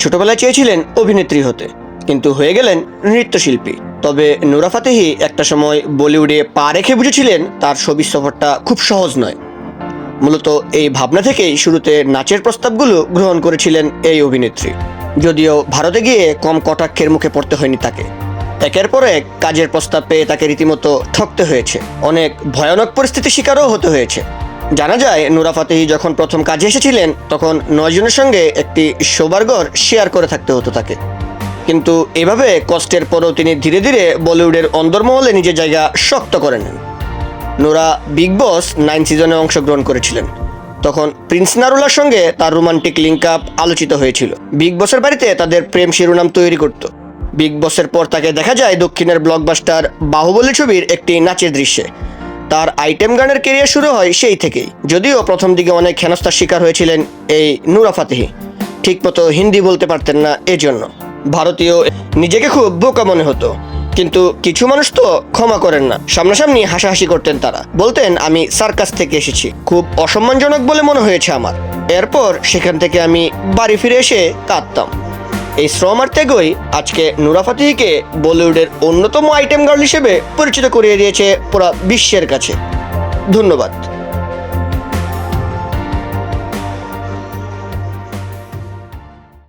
ছোটবেলায় চেয়েছিলেন অভিনেত্রী হতে, কিন্তু হয়ে গেলেন নৃত্যশিল্পী। তবে নোরা ফাতেহি একটা সময় বলিউডে পা রেখে বুঝেছিলেন তার ছবি সফরটা খুব সহজ নয়। মূলত এই ভাবনা থেকেই শুরুতে নাচের প্রস্তাবগুলো গ্রহণ করেছিলেন এই অভিনেত্রী। যদিও ভারতে গিয়ে কম কটাক্ষের মুখে পড়তে হয়নি তাকে। একের পর এক কাজের প্রস্তাব পেয়ে তাকে রীতিমতো ঠকতে হয়েছে। অনেক ভয়ানক পরিস্থিতির শিকারও হতে হয়েছে। জানা যায়, নুরা ফাতেহি যখন প্রথম কাজে এসেছিলেন, তখন নয়জনের সঙ্গে একটি শোবার ঘর শেয়ার করে থাকতে হতো তাকে। কিন্তু এভাবে কষ্টের পরও তিনি ধীরে ধীরে বলিউডের অন্দরমহলে নিজের জায়গা শক্ত করে নেন। নোরা বিগ বস নাইন সিজনে অংশগ্রহণ করেছিলেন। তখন প্রিন্স নারুলার সঙ্গে তার রোমান্টিক লিঙ্ক আপ আলোচিত হয়েছিল। বিগ বসের বাড়িতে তাদের প্রেম শিরোনাম তৈরি করত। বিগ বসের পর তাকে দেখা যায় দক্ষিণের ব্লকবাস্টার বাহুবলী ছবির একটি নাচের দৃশ্যে। তার আইটেম গানের কেরিয়ার শুরু হয় সেই থেকেই। যদিও প্রথম দিকে অনেক হেনস্থার শিকার হয়েছিলেন এই নুরা ফাতেহি। ঠিকমতো হিন্দি বলতে পারতেন না এজন্য। ভারতীয় নিজেকে খুব বোকা মনে হতো। কিন্তু কিছু মানুষ তো ক্ষমা করেন না। সামনাসামনি হাসাহাসি করতেন তারা। বলতেন, আমি সার্কাস থেকে এসেছি। খুব অসম্মানজনক বলে মনে হয়েছে আমার। এরপর সেখান থেকে আমি বাড়ি ফিরে এসে কাঁদতাম। এই শ্রম আর ত্যাগই আজকে নুরা ফাতিহিকে বলিউডের অন্যতম আইটেম গার্ল হিসেবে পরিচিত করিয়ে দিয়েছে পুরা বিশ্বের কাছে। ধন্যবাদ।